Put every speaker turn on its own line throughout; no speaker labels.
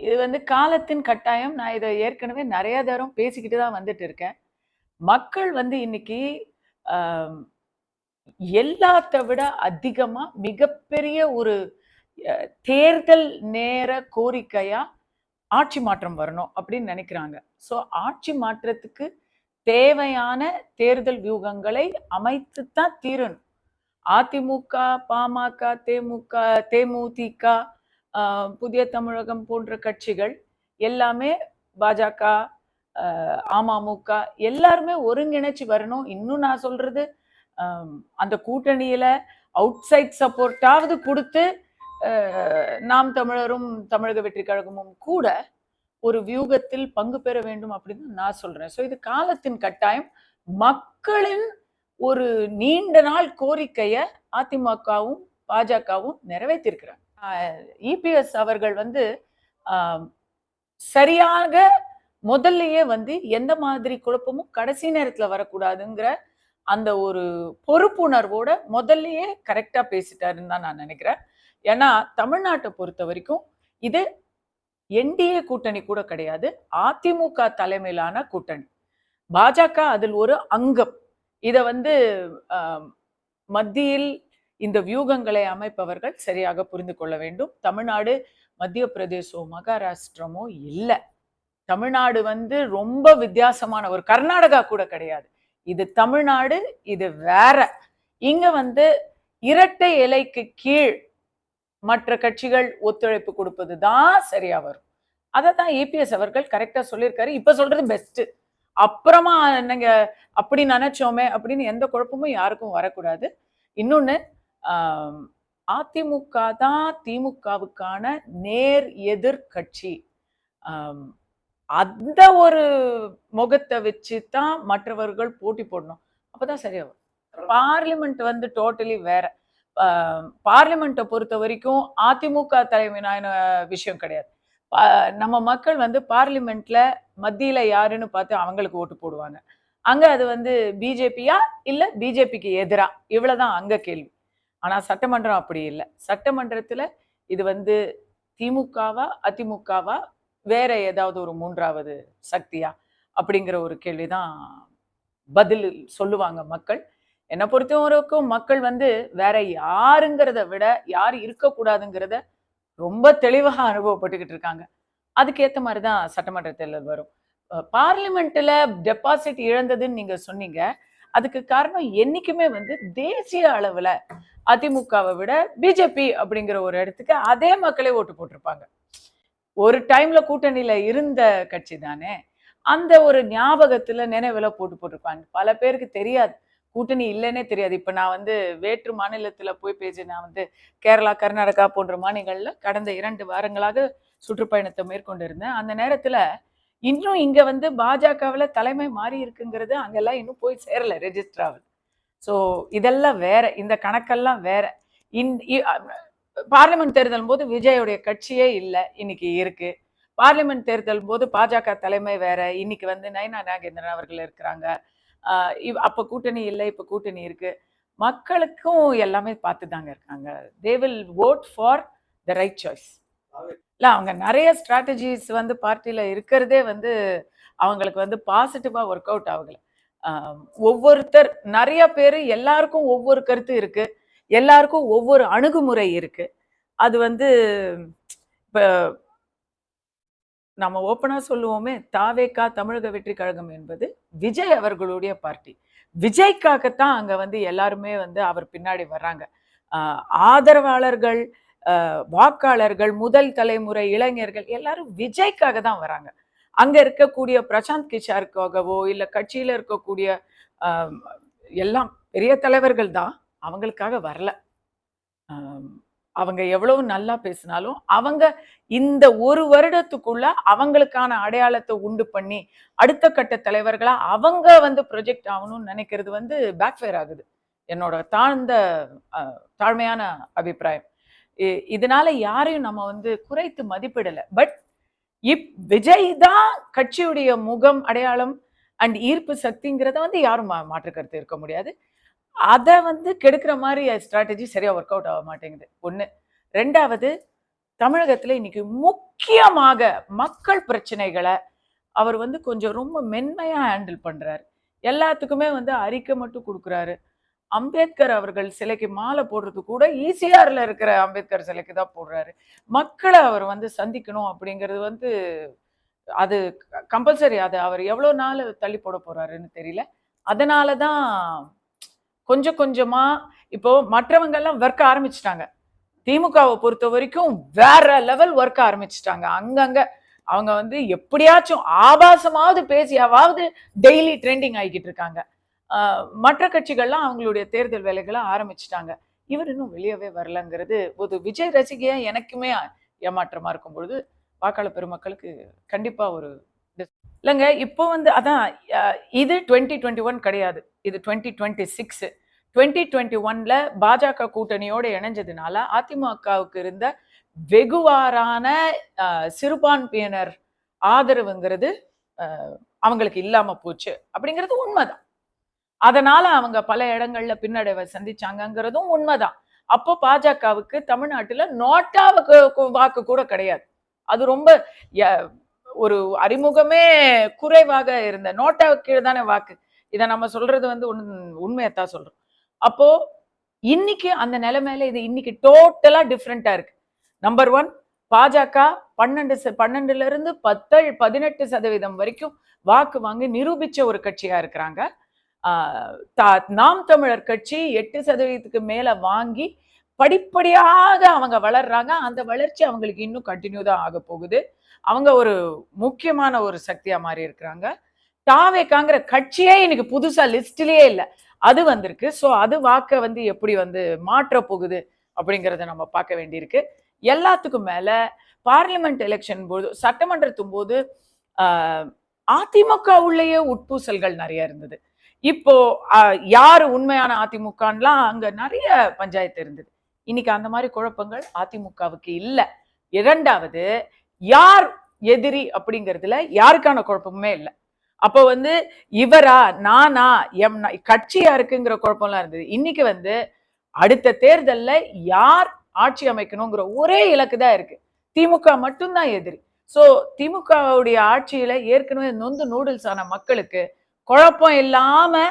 இது வந்து காலத்தின் கட்டாயம். நான் இதை ஏற்கனவே நிறைய தரம் பேசிக்கிட்டு தான் வந்துட்டு இருக்கேன் மக்கள் வந்து இன்னைக்கு எல்லாத்த விட அதிகமாக மிகப்பெரிய ஒரு தேர்தல் நேர கோரிக்கையா ஆட்சி மாற்றம் வரணும் அப்படின்னு நினைக்கிறாங்க. ஸோ ஆட்சி மாற்றத்துக்கு தேவையான தேர்தல் வியூகங்களை அமைத்து தான் தீரணும். அதிமுக பாமக தேமுக தேமுதிக புதிய தமிழகம் போன்ற கட்சிகள் எல்லாமே பாஜக அமமுக எல்லாருமே ஒருங்கிணைச்சு வரணும். இன்னும் நான் சொல்றது அந்த கூட்டணியில அவுட் சைட் சப்போர்ட்டாவது கொடுத்து நாம் தமிழரும் தமிழக வெற்றி கழகமும் கூட ஒரு வியூகத்தில் பங்கு பெற வேண்டும் அப்படின்னு நான் சொல்றேன். ஸோ இது காலத்தின் கட்டாயம். மக்களின் ஒரு நீண்ட நாள் கோரிக்கையை அதிமுகவும் பாஜகவும் நிறைவேற்றிருக்கிறாங்க. இபிஎஸ் அவர்கள் வந்து சரியாக முதல்லயே வந்து எந்த மாதிரி குழப்பமும் கடைசி நேரத்துல வரக்கூடாதுங்கிற அந்த ஒரு பொறுப்புணர்வோட முதல்லயே கரெக்டா பேசிட்டாருன்னு தான் நான் நினைக்கிறேன். ஏன்னா தமிழ்நாட்டை பொறுத்த வரைக்கும் இது என்டிஏ கூட்டணி கூட கிடையாது அதிமுக தலைமையிலான கூட்டணி. பாஜக அதில் ஒரு அங்கம். இதை வந்து மத்தியில் இந்த வியூகங்களை அமைப்பவர்கள் சரியாக புரிந்து கொள்ள வேண்டும். தமிழ்நாடு மத்திய பிரதேசமோ மகாராஷ்டிரமோ இல்லை. தமிழ்நாடு வந்து ரொம்ப வித்தியாசமான ஒரு கர்நாடகா கூட கிடையாது. இது தமிழ்நாடு இது வேற. இங்க வந்து இரட்டை இலைக்கு கீழ் மற்ற கட்சிகள் ஒத்துழைப்பு கொடுப்பது தான் சரியா வரும். அதை தான் ஏபிஎஸ் அவர்கள் கரெக்டா சொல்லியிருக்காரு. இப்ப சொல்றது பெஸ்ட் அப்புறமா நீங்க அப்படி நினைச்சோமே அப்படின்னு எந்த குழப்பமும் யாருக்கும் வரக்கூடாது. இன்னொன்று அதிமுக தான் திமுகவுக்கான நேர் எதிர் கட்சி. அந்த ஒரு முகத்தை வச்சு தான் மற்றவர்கள் போட்டி போடணும். அப்பதான் சரியா வரும் பார்லிமெண்ட் வந்து டோட்டலி வேற. பார்லிமெண்ட்டை பொறுத்த வரைக்கும் அதிமுக தலைமையிலான விஷயம் கிடையாது. நம்ம மக்கள் வந்து பார்லிமெண்ட்ல மத்தியில யாருன்னு பார்த்து அவங்களுக்கு ஓட்டு போடுவாங்க. அங்க அது வந்து பிஜேபியா இல்ல பிஜேபிக்கு எதிரா? இவ்வளவுதான் அங்க கேள்வி. ஆனால் சட்டமன்றம் அப்படி இல்லை. சட்டமன்றத்தில் இது வந்து திமுகவா அதிமுகவா வேற ஏதாவது ஒரு மூன்றாவது சக்தியா? அப்படிங்கிற ஒரு கேள்விதான் பதில் சொல்லுவாங்க மக்கள். என்னை பொறுத்தவரைக்கும் மக்கள் வந்து வேற யாருங்கிறத விட யார் இருக்கக்கூடாதுங்கிறத ரொம்ப தெளிவாக அனுபவப்பட்டுக்கிட்டு இருக்காங்க. அதுக்கேற்ற மாதிரி தான் சட்டமன்ற தேர்தல் வரும் பார்லிமெண்ட்டில் டெபாசிட் இழந்ததுன்னு நீங்கள் சொன்னீங்க. அதுக்கு காரணம் என்னைக்குமே வந்து தேசிய அளவுல அதிமுகவை விட பிஜேபி அப்படிங்கிற ஒரு இடத்துக்கு அதே மக்களே ஓட்டு போட்டிருப்பாங்க. ஒரு டைம்ல கூட்டணியில இருந்த கட்சி தானே அந்த ஒரு ஞாபகத்துல நினைவுல போட்டு போட்டிருப்பாங்க. பல பேருக்கு தெரியாது. கூட்டணி இல்லைன்னே தெரியாது. இப்ப நான் வந்து வேற்று மாநிலத்துல போய் பேசி நான் வந்து கேரளா கர்நாடகா போன்ற மாநிலங்கள்ல கடந்த இரண்டு வாரங்களாக சுற்றுப்பயணத்தை மேற்கொண்டு இருந்தேன் அந்த நேரத்துல இன்னும் இங்க வந்து பாஜகவில் தலைமை மாறி இருக்குங்கிறது அங்கெல்லாம் இன்னும் போய் சேரல ரெஜிஸ்டர் ஆகுது ஸோ இதெல்லாம் வேற இந்த கணக்கெல்லாம் வேற. இன் இ- பார்லிமெண்ட் தேர்தல் போது விஜயோடைய கட்சியே இல்லை இன்னைக்கு இருக்கு. பார்லிமெண்ட் தேர்தல் போது பாஜக தலைமை வேற இன்னைக்கு வந்து நயனா நாகேந்திரன் அவர்கள் இருக்கிறாங்க. அப்போ இவ்- கூட்டணி இல்லை இப்போ கூட்டணி இருக்கு. மக்களுக்கும் எல்லாமே பார்த்து தாங்க இருக்காங்க they will vote for the right choice இல்லை அவங்க நிறைய ஸ்ட்ராட்டஜிஸ் வந்து பார்ட்டியில் இருக்கிறதே வந்து அவங்களுக்கு வந்து பாசிட்டிவாக ஒர்க் அவுட் ஆகல. ஒவ்வொருத்தர் நிறைய பேர் எல்லாருக்கும் ஒவ்வொரு கருத்து இருக்கு. எல்லாருக்கும் ஒவ்வொரு அணுகுமுறை இருக்குது அது வந்து இப்போ நம்ம ஓப்பனாக சொல்லுவோமே தாவேக்கா தமிழக வெற்றி கழகம் என்பது விஜய் அவர்களுடைய பார்ட்டி விஜய்க்காகத்தான் அங்கே வந்து எல்லாருமே வந்து அவர் பின்னாடி வர்றாங்க. ஆதரவாளர்கள் வாக்காளர்கள் முதல் தலைமுறை இளைஞர்கள் எல்லாரும் விஜய்க்காக தான் வராங்க. அங்கே இருக்கக்கூடிய பிரசாந்த் கிஷாருக்காகவோ இல்லை கட்சியில் இருக்கக்கூடிய எல்லாம் பெரிய தலைவர்கள் தான் அவங்களுக்காக வரல. அவங்க எவ்வளவு நல்லா பேசினாலும் அவங்க இந்த ஒரு வருடத்துக்குள்ள அவங்களுக்கான அடையாளத்தை உண்டு பண்ணி அடுத்த கட்ட தலைவர்களா அவங்க வந்து ப்ரொஜெக்ட் ஆகணும்னு நினைக்கிறது வந்து பேக்ஃபயர் ஆகுது. என்னோட தாழ்ந்த தாழ்மையான அபிப்பிராயம். இதனால யாரையும் நம்ம வந்து குறைத்து மதிப்பிடல. பட் இப் விஜய் தான் கட்சியுடைய முகம் அடையாளம் அண்ட் ஈர்ப்பு சக்திங்கிறத வந்து யாரும் மா- மாற்று கருத்து இருக்க முடியாது. அதை வந்து கெடுக்கிற மாதிரி ஸ்ட்ராட்டஜி சரியா ஒர்க் அவுட் ஆக மாட்டேங்குது. ஒன்று ரெண்டாவது தமிழகத்துல இன்னைக்கு முக்கியமாக மக்கள் பிரச்சனைகளை அவர் வந்து கொஞ்சம் ரொம்ப மென்மையா ஹேண்டில் பண்றாரு. எல்லாத்துக்குமே வந்து அறிக்கை மட்டும் கொடுக்குறாரு. அம்பேத்கர் அவர்கள் சிலைக்கு மாலை போடுறது கூட ஈசிஆர்ல இருக்கிற அம்பேத்கர் சிலைக்கு தான் போடுறாரு. மக்களை அவர் வந்து சந்திக்கணும் அப்படிங்கிறது வந்து அது கம்பல்சரி அது அவர் எவ்வளோ நாள் தள்ளி போட போறாருன்னு தெரியல. அதனால தான் கொஞ்சம் கொஞ்சமா இப்போ மற்றவங்கெல்லாம் ஒர்க்க ஒர்க் ஆரம்பிச்சிட்டாங்க. திமுகவை பொறுத்த வரைக்கும் வேற லெவல் ஒர்க் ஆரம்பிச்சிட்டாங்க. அங்கங்க அவங்க வந்து எப்படியாச்சும் ஆபாசமாவது பேசியாவது டெய்லி ட்ரெண்டிங் ஆகிக்கிட்டு இருக்காங்க. மற்ற கட்சிகள்லாம் அவங்களுடைய தேர்தல் வேலைகளை ஆரம்பிச்சிட்டாங்க. இவர் இன்னும் வெளியவே வரலங்கிறது ஒரு விஜய் ரசிகையா எனக்குமே ஏமாற்றமா இருக்கும் பொழுது வாக்காளர் பெருமக்களுக்கு கண்டிப்பா ஒரு இல்லைங்க இப்போ வந்து அதான் இது டுவெண்ட்டி டுவெண்ட்டி ஒன் கிடையாது. இது twenty twenty six. Twenty twenty ஒன்ல பாஜக கூட்டணியோடு இணைஞ்சதுனால அதிமுகவுக்கு இருந்த வெகுவாரான சிறுபான்மையினர் ஆதரவுங்கிறது அவங்களுக்கு இல்லாம போச்சு. அப்படிங்கிறது உண்மைதான். அதனால அவங்க பல இடங்கள்ல பின்னடைவை சந்திச்சாங்கங்கிறதும் உண்மைதான். அப்போ பாஜகவுக்கு தமிழ்நாட்டுல நோட்டாவுக்கு வாக்கு கூட கிடையாது. அது ரொம்ப ய- ஒரு அறிமுகமே குறைவாக இருந்த நோட்டாவுக்கு கீழே தானே வாக்கு. இதை நம்ம சொல்றது வந்து உண் உண்மையத்தான் சொல்றோம். அப்போ இன்னைக்கு அந்த நிலைமையில இது இன்னைக்கு டோட்டலா டிஃப்ரெண்டா இருக்கு. நம்பர் ஒன் பாஜக பன்னெண்டு ச- பன்னெண்டுல இருந்து பத்து பதினெட்டு சதவீதம் வரைக்கும் வாக்கு வாங்கி நிரூபிச்ச ஒரு கட்சியா இருக்கிறாங்க. நாம் தமிழர் கட்சி எட்டு சதவீதத்துக்கு மேல வாங்கி படிப்படியாக அவங்க வளர்றாங்க. அந்த வளர்ச்சி அவங்களுக்கு இன்னும் கண்டினியூ தான் ஆக போகுது. அவங்க ஒரு முக்கியமான ஒரு சக்தியா மாறி இருக்கிறாங்க. தாவேக்காங்கிற கட்சியே இன்னைக்கு புதுசா லிஸ்ட்லயே இல்லை. அது வந்திருக்கு. ஸோ அது வாக்க வந்து எப்படி வந்து மாற்ற போகுது அப்படிங்கிறத நம்ம பார்க்க வேண்டியிருக்கு. எல்லாத்துக்கும் மேல பார்லிமெண்ட் எலெக்ஷன் போது சட்டமன்றத்தும் போது அதிமுக உள்ளேயே உட்பூசல்கள் நிறைய இருந்தது. இப்போ யார் யாரு உண்மையான அதிமுகலாம் அங்க நிறைய பஞ்சாயத்து இருந்தது. இன்னைக்கு அந்த மாதிரி குழப்பங்கள் அதிமுகவுக்கு இல்லை. இரண்டாவது யார் எதிரி அப்படிங்கிறதுல யாருக்கான குழப்பமுமே இல்லை. அப்போ வந்து இவரா நானா எம் கட்சியா இருக்குங்கிற குழப்பம்லாம் இருந்தது. இன்னைக்கு வந்து அடுத்த தேர்தல்ல யார் ஆட்சி அமைக்கணுங்கிற ஒரே இலக்கு தான் இருக்கு. திமுக மட்டும்தான் எதிரி. ஸோ திமுகவுடைய ஆட்சியில ஏற்கனவே நொந்து நூடுல்ஸ் ஆன மக்களுக்கு குழப்பம் இல்லாம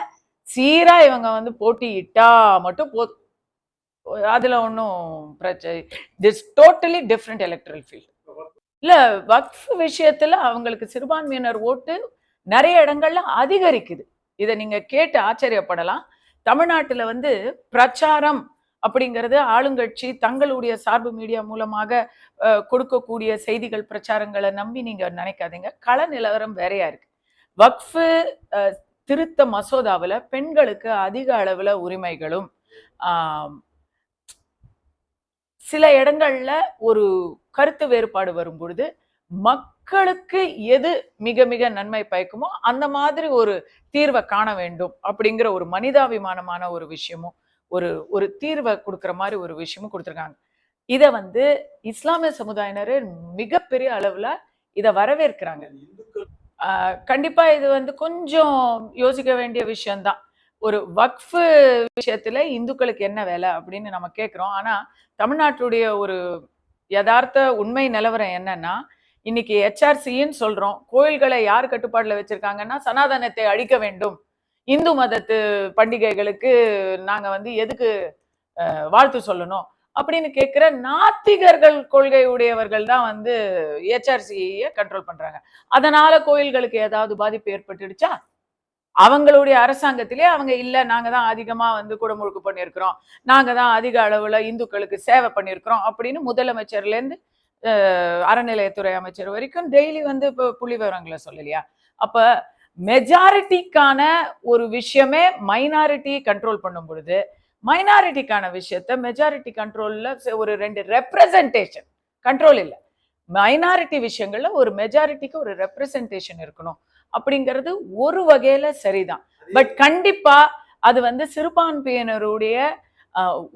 சீரா இவங்க வந்து போட்டியிட்டா மட்டும் போ அதுல ஒன்றும் பிரச்சனை this totally different electoral field இல்லை வக்ஃப் விஷயத்தில் அவங்களுக்கு சிறுபான்மையினர் ஓட்டு நிறைய இடங்கள்ல அதிகரிக்குது. இதை நீங்கள் கேட்டு ஆச்சரியப்படலாம். தமிழ்நாட்டில் வந்து பிரச்சாரம் அப்படிங்கிறது ஆளுங்கட்சி தங்களுடைய சார்பு மீடியா மூலமாக கொடுக்கக்கூடிய செய்திகள் பிரச்சாரங்களை நம்பி நீங்கள் நினைக்காதீங்க. கள நிலவரம் வேறையா இருக்கு. வக்ஃபு திருத்த மசோதாவில் பெண்களுக்கு அதிக அளவில் உரிமைகளும் சில இடங்கள்ல ஒரு கருத்து வேறுபாடு வரும் பொழுது மக்களுக்கு எது மிக மிக நன்மை பயக்குமோ அந்த மாதிரி ஒரு தீர்வை காண வேண்டும் அப்படிங்கிற ஒரு மனிதாபிமானமான ஒரு விஷயமும் ஒரு ஒரு தீர்வை கொடுக்குற மாதிரி ஒரு விஷயமும் கொடுத்துருக்காங்க. இதை வந்து இஸ்லாமிய சமுதாயினர் மிகப்பெரிய அளவுல இதை வரவேற்கிறாங்க. கண்டிப்பா இது வந்து கொஞ்சம் யோசிக்க வேண்டிய விஷயம்தான். ஒரு வக்ஃபு விஷயத்துல இந்துக்களுக்கு என்ன வேலை அப்படின்னு நம்ம கேட்குறோம் ஆனா தமிழ்நாட்டுடைய ஒரு யதார்த்த உண்மை நிலவரம் என்னன்னா இன்னைக்கு ஹெச்ஆர்சின்னு சொல்றோம். கோயில்களை யார் கட்டுப்பாடுல வச்சிருக்காங்கன்னா சனாதனத்தை அழிக்க வேண்டும். இந்து மதத்து பண்டிகைகளுக்கு நாங்க வந்து எதுக்கு வாழ்த்து சொல்லணும்? அப்படின்னு கேட்கிற நாத்திகர்கள் கொள்கை உடையவர்கள் தான் வந்து ஹெச்ஆர்சியை கண்ட்ரோல் பண்றாங்க. அதனால கோயில்களுக்கு ஏதாவது பாதிப்பு ஏற்பட்டுடுச்சா? அவங்களுடைய அரசாங்கத்திலே அவங்க இல்லை நாங்கள் தான் அதிகமாக வந்து குடமுழுக்கு பண்ணியிருக்கிறோம் நாங்கள் தான் அதிக அளவில் இந்துக்களுக்கு சேவை பண்ணியிருக்கிறோம் அப்படின்னு முதலமைச்சர்லேருந்து அறநிலையத்துறை அமைச்சர் வரைக்கும் டெய்லி வந்து இப்போ புள்ளி விவரங்களை சொல்லலையா? அப்போ மெஜாரிட்டிக்கான ஒரு விஷயமே மைனாரிட்டி கண்ட்ரோல் பண்ணும் பொழுது மைனாரிட்டிக்கான விஷயத்த மெஜாரிட்டி கண்ட்ரோல்ல ஒரு ரெண்டு ரெப்ரசன்டேஷன் கண்ட்ரோல் இல்லை. மைனாரிட்டி விஷயங்கள்ல ஒரு மெஜாரிட்டிக்கு ஒரு ரெப்ரசன்டேஷன் இருக்கணும். அப்படிங்கிறது ஒரு வகையில சரிதான். பட் கண்டிப்பா அது வந்து சிறுபான்மையினருடைய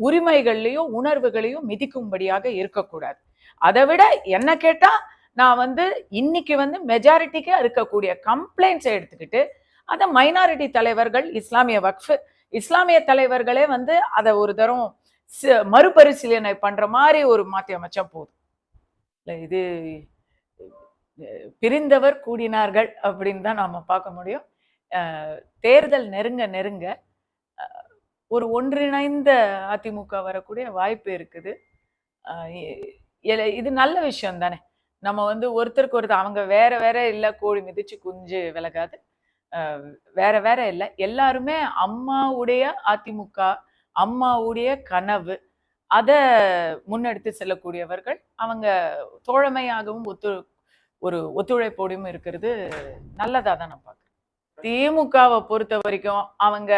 உரிமைகள்லையும் உணர்வுகளையும் மிதிக்கும்படியாக இருக்கக்கூடாது. அதை விட என்ன கேட்டா நான் வந்து இன்னைக்கு வந்து மெஜாரிட்டிக்கு இருக்கக்கூடிய கம்ப்ளைண்ட்ஸை எடுத்துக்கிட்டு அதை மைனாரிட்டி தலைவர்கள் இஸ்லாமிய வக்ஃப் இஸ்லாமிய தலைவர்களே வந்து அதை ஒரு தரம் மறுபரிசீலனை பண்ற மாதிரி ஒரு மாத்தி அமைச்சா போதும். இது பிரிந்தவர் கூடினார்கள் அப்படின்னு தான் நாம பார்க்க முடியும். தேர்தல் நெருங்க நெருங்க ஒரு ஒன்றிணைந்த அதிமுக வரக்கூடிய வாய்ப்பு இருக்குது. இது நல்ல விஷயம் தானே. நம்ம வந்து ஒருத்தருக்கு ஒருத்தர் அவங்க வேற வேற இல்லை கோழி மிதிச்சு குஞ்சு விலகாது. வேற வேற இல்லை. எல்லாருமே அம்மாவுடைய அதிமுக அம்மாவுடைய கனவு அதை முன்னெடுத்து செல்லக்கூடியவர்கள். அவங்க தோழமையாகவும் ஒத்து ஒரு ஒத்துழைப்போடையும் இருக்கிறது. நல்லதாக தான் நான் பார்க்குறேன் திமுகவை பொறுத்த வரைக்கும் அவங்க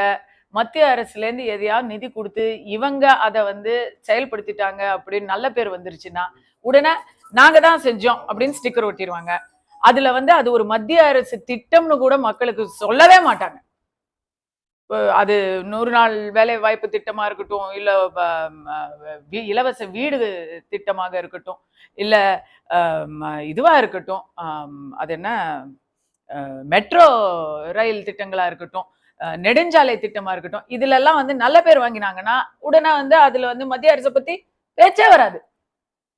மத்திய அரசுலேருந்து எதையாவது நிதி கொடுத்து இவங்க அதை வந்து செயல்படுத்திட்டாங்க அப்படின்னு நல்ல பேர் வந்துருச்சுன்னா உடனே நாங்கள் தான் செஞ்சோம் அப்படின்னு ஸ்டிக்கர் ஒட்டிடுவாங்க அதுல வந்து அது ஒரு மத்திய அரசு திட்டம்னு கூட மக்களுக்கு சொல்லவே மாட்டாங்க. அது நூறு நாள் வேலை வாய்ப்பு திட்டமா இருக்கட்டும் இல்ல இலவச வீடு திட்டமாக இருக்கட்டும் இல்ல இதுவா இருக்கட்டும் அது என்ன மெட்ரோ ரயில் திட்டங்களா இருக்கட்டும் நெடுஞ்சாலை திட்டமா இருக்கட்டும் இதுல எல்லாம் வந்து நல்ல பேர் வாங்கினாங்கன்னா உடனே வந்து அதுல வந்து மத்திய அரசை பத்தி பேச்சே வராது.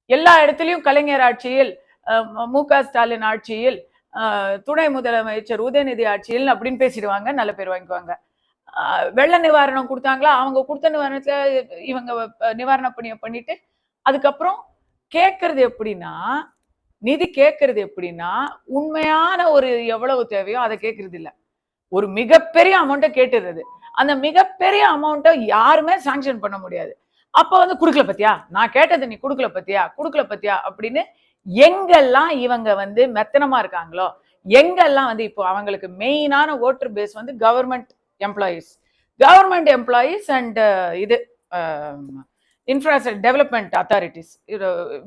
எல்லா இடத்துலயும் கலைஞர் ஆட்சியில் மு- க ஸ்டாலின் ஆட்சியில் துணை முதலமைச்சர் உதயநிதி ஆட்சியில் அப்படின்னு பேசிடுவாங்க நல்ல பேர் வாங்கிக்குவாங்க. வெள்ள நிவாரணம் கொடுத்தாங்களா? அவங்க கொடுத்த நிவாரணத்துல இவங்க நிவாரண பணியை பண்ணிட்டு அதுக்கப்புறம் கேட்கறது எப்படின்னா நிதி கேட்கறது எப்படின்னா உண்மையான ஒரு எவ்வளவு தேவையோ அதை கேட்கறது இல்லை. ஒரு மிகப்பெரிய அமௌண்ட்டை கேட்டுறது. அந்த மிகப்பெரிய அமௌண்ட்டை யாருமே சாங்ஷன் பண்ண முடியாது. அப்போ வந்து கொடுக்கல பத்தியா? நான் கேட்டது நீ கொடுக்கல பத்தியா? கொடுக்கல பத்தியா? அப்படின்னு எங்கெல்லாம் இவங்க வந்து மெத்தனமா இருக்காங்களோ எங்கெல்லாம் வந்து இப்போ அவங்களுக்கு மெயினான ஓட்டர் பேஸ் வந்து government employees government employees and இது infrastructure development authorities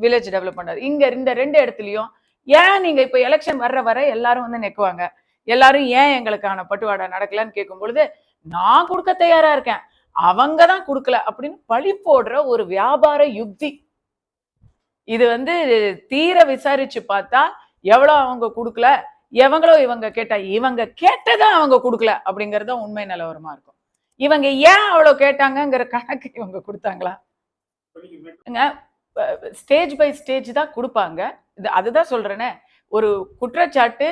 village development இங்க இந்த ரெண்டு இடத்துலையும் ஏன் நீங்க இப்போ எலெக்ஷன் வர்ற வர எல்லாரும் வந்து நிற்குவாங்க எல்லாரும் ஏன் எங்களுக்கான பட்டுவாடா நடக்கலன்னு கேட்கும் பொழுது நான் கொடுக்க தயாரா இருக்கேன். அவங்க தான் கொடுக்கல அப்படின்னு பழி போடுற ஒரு வியாபார யுக்தி. இது வந்து தீர விசாரிச்சு பார்த்தா எவ்வளோ அவங்க கொடுக்கல? எவங்களோ இவங்க கேட்டா இவங்க கேட்டதான் அவங்க கொடுக்கல அப்படிங்கறது உண்மை நிலவரமா இருக்கும். இவங்க ஏன் அவ்வளோ கேட்டாங்கங்கிற கணக்கு இவங்க கொடுத்தாங்களா? ஸ்டேஜ் பை ஸ்டேஜ் தான் கொடுப்பாங்க. இது அதுதான் சொல்றேனே. ஒரு குற்றச்சாட்டு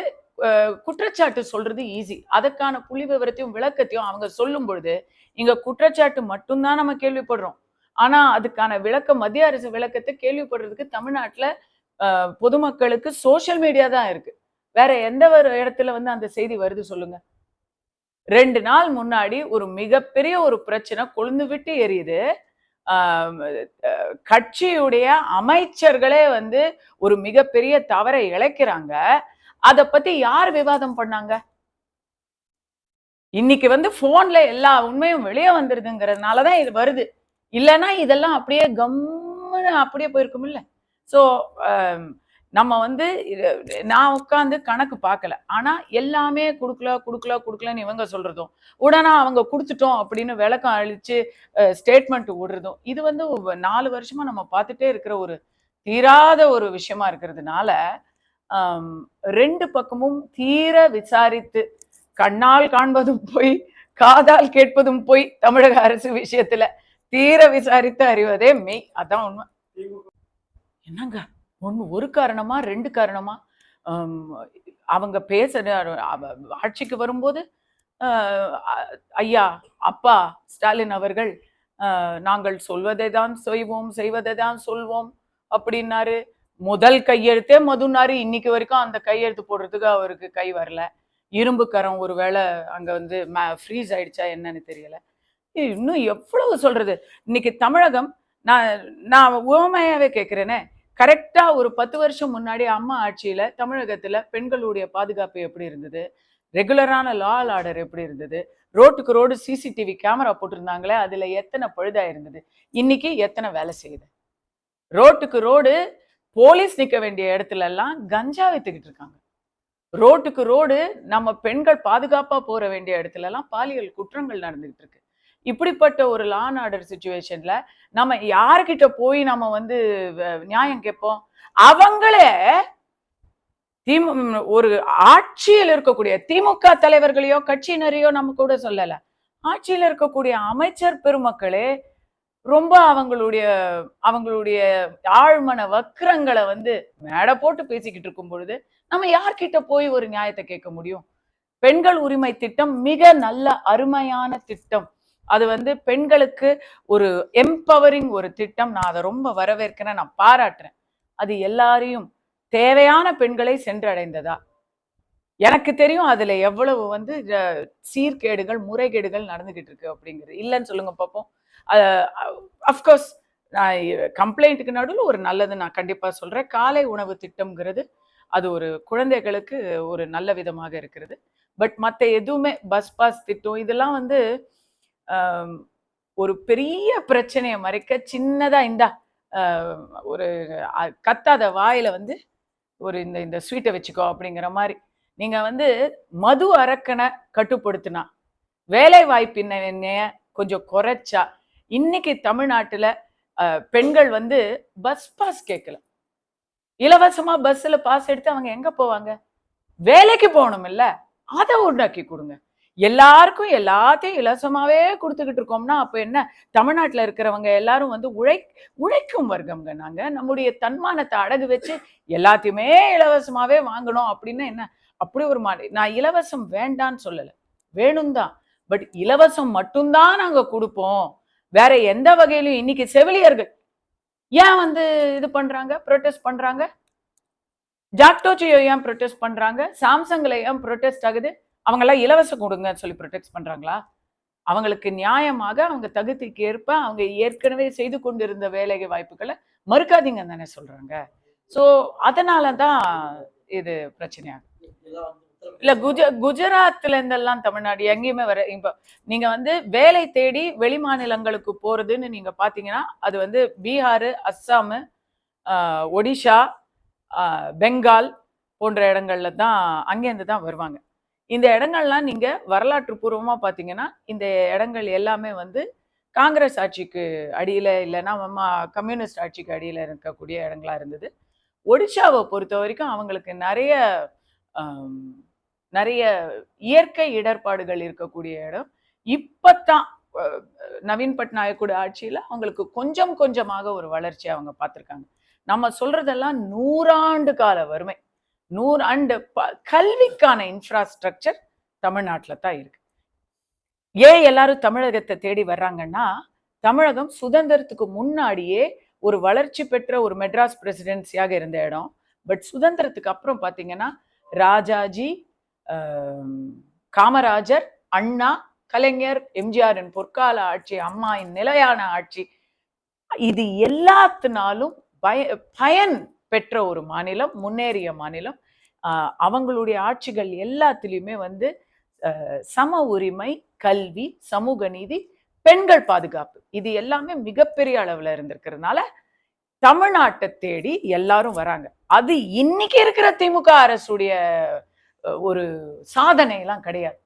குற்றச்சாட்டு சொல்றது ஈஸி அதற்கான புள்ளி விவரத்தையும் விளக்கத்தையும் அவங்க சொல்லும் பொழுது இங்க குற்றச்சாட்டு மட்டும்தான் நம்ம கேள்விப்படுறோம். ஆனா அதுக்கான விளக்கம் மத்திய அரசு விளக்கத்தை கேள்விப்படுறதுக்கு தமிழ்நாட்டுல பொதுமக்களுக்கு சோஷியல் மீடியா தான் இருக்கு. வேற எந்த ஒரு இடத்துல வந்து அந்த செய்தி வருது சொல்லுங்க. ரெண்டு நாள் முன்னாடி ஒரு மிகப்பெரிய ஒரு பிரச்சனை கொழுந்து விட்டு எரியுது. கட்சியுடைய அமைச்சர்களே வந்து ஒரு மிகப்பெரிய தவறை இழைக்கிறாங்க. அதை பத்தி யார் விவாதம் பண்ணாங்க? இன்னைக்கு வந்து போன்ல எல்லா உண்மையும் வெளியே வந்துருதுங்கிறதுனாலதான் இது வருது. இல்லைன்னா இதெல்லாம் அப்படியே கம்முன்னு அப்படியே போயிருக்கும் இல்லை ஸோ um, நம்ம வந்து நான் உட்காந்து கணக்கு பார்க்கல. ஆனால் எல்லாமே கொடுக்கல கொடுக்கல கொடுக்கலன்னு இவங்க சொல்கிறதும் உடனே அவங்க கொடுத்துட்டோம் அப்படின்னு விளக்கம் அழித்து ஸ்டேட்மெண்ட் விடுறதும் இது வந்து நாலு வருஷமாக நம்ம பார்த்துட்டே இருக்கிற ஒரு தீராத ஒரு விஷயமா இருக்கிறதுனால um, ரெண்டு பக்கமும் தீர விசாரித்து கண்ணால் காண்பதும் போய் காதால் கேட்பதும் போய் தமிழக அரசு விஷயத்தில் தீர விசாரித்து அறிவதே மெய். அதான் உண்மை. என்னங்க? ஒன்று ஒரு காரணமா ரெண்டு காரணமா? அவங்க பேச ஆட்சிக்கு வரும்போது ஐயா அப்பா ஸ்டாலின் அவர்கள் நாங்கள் சொல்வதை தான் செய்வோம் செய்வதை தான் சொல்வோம் அப்படின்னாரு. முதல் கையெழுத்தே மதுனாரு இன்னைக்கு வரைக்கும் அந்த கையெழுத்து போடுறதுக்கு அவருக்கு கை வரல. இரும்பு கரம் ஒருவேளை அங்கே வந்து ஃப்ரீஸ் ஆயிடுச்சா என்னன்னு தெரியல. இன்னும் எவ்வளவு சொல்றது? இன்னைக்கு தமிழகம் நான் நான் உவமையாவே கேட்கிறேனே கரெக்டா ஒரு பத்து வருஷம் முன்னாடி அம்மா ஆட்சியில தமிழகத்துல பெண்களுடைய பாதுகாப்பு எப்படி இருந்தது? ரெகுலரான லா அண்ட் ஆர்டர் எப்படி இருந்தது? ரோட்டுக்கு ரோடு சிசிடிவி கேமரா போட்டிருந்தாங்களே அதுல எத்தனை பழுதா இருந்தது? இன்னைக்கு எத்தனை வேலை செய்யுது? ரோட்டுக்கு ரோடு போலீஸ் நிக்க வேண்டிய இடத்துல எல்லாம் கஞ்சா வித்துக்கிட்டு இருக்காங்க. ரோட்டுக்கு ரோடு நம்ம பெண்கள் பாதுகாப்பா போற வேண்டிய இடத்துல எல்லாம் பாலியல் குற்றங்கள் நடந்துகிட்டு இருக்கு. இப்படிப்பட்ட ஒரு லா அண்ட் ஆர்டர் சுச்சுவேஷன்ல நம்ம யார்கிட்ட போய் நம்ம வந்து நியாயம் கேட்போம்? அவங்களே திமு ஒரு ஆட்சியில் இருக்கக்கூடிய திமுக தலைவர்களையோ கட்சியினரையோ நம்ம கூட சொல்லல. ஆட்சியில் இருக்கக்கூடிய அமைச்சர் பெருமக்களே ரொம்ப அவங்களுடைய அவங்களுடைய ஆழ்மன வக்கிரங்களை வந்து மேடை போட்டு பேசிக்கிட்டு இருக்கும் பொழுது நம்ம யார்கிட்ட போய் ஒரு நியாயத்தை கேட்க முடியும்? பெண்கள் உரிமை திட்டம் மிக நல்ல அருமையான திட்டம். அது வந்து பெண்களுக்கு ஒரு எம்பவரிங் ஒரு திட்டம். நான் அதை ரொம்ப வரவேற்கிறேன். நான் பாராட்டுறேன். அது எல்லாரையும் தேவையான பெண்களை சென்றடைந்ததா? எனக்கு தெரியும் அதுல எவ்வளவு வந்து சீர்கேடுகள் முறைகேடுகள் நடந்துகிட்டு இருக்கு அப்படிங்கிறது. இல்லைன்னு சொல்லுங்க பார்ப்போம் அஃப்கோர்ஸ் நான் கம்ப்ளைண்ட்டுக்கு நடுவில் ஒரு நல்லது நான் கண்டிப்பாக சொல்கிறேன் காலை உணவு திட்டம்ங்கிறது அது ஒரு குழந்தைகளுக்கு ஒரு நல்ல விதமாக இருக்கிறது. பட் மற்ற எதுவுமே பஸ் பாஸ் திட்டம் இதெல்லாம் வந்து ஒரு பெரிய பிரச்சனையை மறைக்க சின்னதா இந்தா ஒரு கத்தாத வாயில வந்து ஒரு இந்த இந்த ஸ்வீட்டை வச்சுக்கோ அப்படிங்கிற மாதிரி. நீங்க வந்து மது அரக்கனை கட்டுப்படுத்தினா வேலை வாய்ப்பின்னைய கொஞ்சம் குறைச்சா இன்னைக்கு தமிழ்நாட்டுல பெண்கள் வந்து பஸ் பாஸ் கேட்கல இலவசமா பஸ்ல பாஸ் எடுத்து அவங்க எங்க போவாங்க? வேலைக்கு போகணும் இல்ல அதை உண்டாக்கி கொடுங்க. எல்லாருக்கும் எல்லாத்தையும் இலவசமாவே கொடுத்துக்கிட்டு இருக்கோம்னா அப்போ என்ன? தமிழ்நாட்டில் இருக்கிறவங்க எல்லாரும் வந்து உழை உழைக்கும் வர்க்கம்ங்க நாங்கள் நம்முடைய தன்மானத்தை அடகு வச்சு எல்லாத்தையுமே இலவசமாவே வாங்கணும் அப்படின்னு என்ன? அப்படி ஒரு மாதிரி நான் இலவசம் வேண்டான்னு சொல்லலை. வேணும் தான். பட் இலவசம் மட்டும்தான் நாங்கள் கொடுப்போம். வேற எந்த வகையிலும் இன்னைக்கு செவிலியர்கள் ஏன் வந்து இது பண்றாங்க? ப்ரொட்டஸ்ட் பண்றாங்க? ஜாக்டோச்சியோ ஏன் ப்ரொட்டஸ்ட் பண்றாங்க? சாம்சங்ல ஏன் ப்ரொட்டஸ்ட் ஆகுது? அவங்கெல்லாம் இலவசம் கொடுங்கன்னு சொல்லி ப்ரொடெக்ட் பண்ணுறாங்களா அவங்களுக்கு நியாயமாக அவங்க தகுதிக்கு ஏற்ப அவங்க ஏற்கனவே செய்து கொண்டிருந்த வேலை வாய்ப்புகளை மறுக்காதீங்கன்னு தானே சொல்கிறாங்க ஸோ அதனால தான் இது பிரச்சனையாகும் இல்ல குஜ குஜராத்ல இருந்தெல்லாம் தமிழ்நாடு எங்கேயுமே வர இப்போ நீங்க வந்து வேலை தேடி வெளி மாநிலங்களுக்கு போறதுன்னு நீங்க பாத்தீங்கன்னா அது வந்து பீகார் அஸ்ஸாம் ஒடிஷா பெங்கால் போன்ற இடங்கள்ல தான் அங்கேருந்து தான் வருவாங்க. இந்த இடங்கள்லாம் நீங்க வரலாற்று பூர்வமா பாத்தீங்கன்னா இந்த இடங்கள் எல்லாமே வந்து காங்கிரஸ் ஆட்சிக்கு அடியில இல்லைன்னா கம்யூனிஸ்ட் ஆட்சிக்கு அடியில இருக்கக்கூடிய இடங்களா இருந்தது. ஒடிஷாவை பொறுத்த வரைக்கும் அவங்களுக்கு நிறைய நிறைய இயற்கை இடர்பாடுகள் இருக்கக்கூடிய இடம். இப்பத்தான் நவீன் பட்நாயக்கோட ஆட்சியில அவங்களுக்கு கொஞ்சம் கொஞ்சமாக ஒரு வளர்ச்சி அவங்க பார்த்துருக்காங்க நம்ம சொல்றதெல்லாம் நூறாண்டு கால வறுமை. நூறு ப- கல்விக்கான இன்ஃப்ராஸ்ட்ரக்சர் தமிழ்நாட்டில் தான் இருக்கு. ஏன் எல்லாரும் தமிழகத்தை தேடி வர்றாங்கன்னா தமிழகம் சுதந்திரத்துக்கு முன்னாடியே ஒரு வளர்ச்சி பெற்ற ஒரு மெட்ராஸ் பிரசிடென்சியாக இருந்த இடம். பட் சுதந்திரத்துக்கு அப்புறம் பார்த்தீங்கன்னா ராஜாஜி காமராஜர் அண்ணா கலைஞர் எம்ஜிஆரின் பொற்கால ஆட்சி அம்மாயின் நிலையான ஆட்சி இது எல்லாத்தினாலும் பய பயன் பெற்ற ஒரு மாநிலம் முன்னேறிய மாநிலம். அவங்களுடைய ஆட்சிகள் எல்லாத்துலேயுமே வந்து சம உரிமை கல்வி சமூக நீதி பெண்கள் பாதுகாப்பு. இது எல்லாமே மிகப்பெரிய அளவில் இருந்திருக்கிறதுனால தமிழ்நாட்டை தேடி எல்லாரும் வராங்க. அது இன்னைக்கு இருக்கிற திமுக அரசுடைய ஒரு சாதனை எல்லாம் கிடையாது.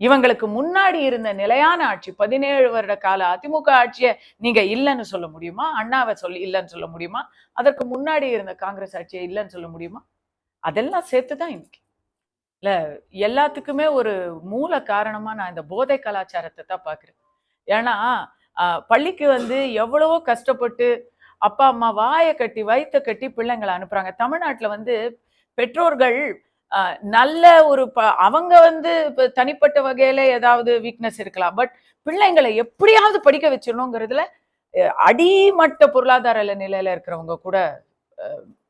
இவங்களுக்கு முன்னாடி இருந்த நிலையான ஆட்சி பதினேழு வருட கால அதிமுக ஆட்சியை நீங்க இல்லைன்னு சொல்ல முடியுமா? அண்ணாவை சொல்லி இல்லைன்னு சொல்ல முடியுமா? அதற்கு முன்னாடி இருந்த காங்கிரஸ் ஆட்சியை இல்லைன்னு சொல்ல முடியுமா? அதெல்லாம் சேர்த்து தான் இன்னைக்கு. இல்லை எல்லாத்துக்குமே ஒரு மூல காரணமா நான் இந்த போதை கலாச்சாரத்தை தான் பார்க்குறேன். ஏன்னா பள்ளிக்கு வந்து எவ்வளவோ கஷ்டப்பட்டு அப்பா அம்மா வாயை கட்டி வயிற்ற கட்டி பிள்ளைங்களை அனுப்புறாங்க. தமிழ்நாட்டில் வந்து பெற்றோர்கள் நல்ல ஒரு ப- அவங்க வந்து இப்போ தனிப்பட்ட வகையில ஏதாவது வீக்னஸ் இருக்கலாம். பட் பிள்ளைங்களை எப்படியாவது படிக்க வச்சிடணுங்கிறதுல அடிமட்ட பொருளாதார நிலையில இருக்கிறவங்க கூட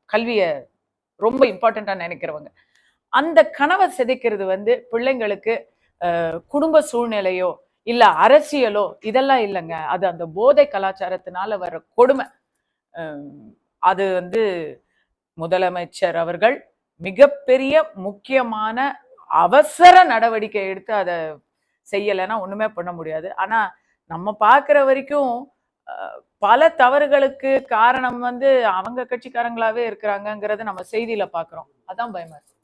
கல்வியை ரொம்ப இம்பார்ட்டண்டா நினைக்கிறவங்க. அந்த கனவை சிதைக்கிறது வந்து பிள்ளைங்களுக்கு குடும்ப சூழ்நிலையோ இல்ல அரசியலோ இதெல்லாம் இல்லைங்க. அது அந்த போதை கலாச்சாரத்தினால வர கொடுமை. அது வந்து முதலமைச்சர் அவர்கள் மிகப்பெரிய முக்கியமான அவசர நடவடிக்கை எடுத்து அதை செய்யலைன்னா ஒன்றுமே பண்ண முடியாது. ஆனால் நம்ம பார்க்குற வரைக்கும் பல தவறுகளுக்கு காரணம் வந்து அவங்க கட்சிக்காரங்களாவே இருக்கிறாங்கங்கிறத நம்ம செய்தியில பார்க்குறோம். அதான் பயமா இருக்கு.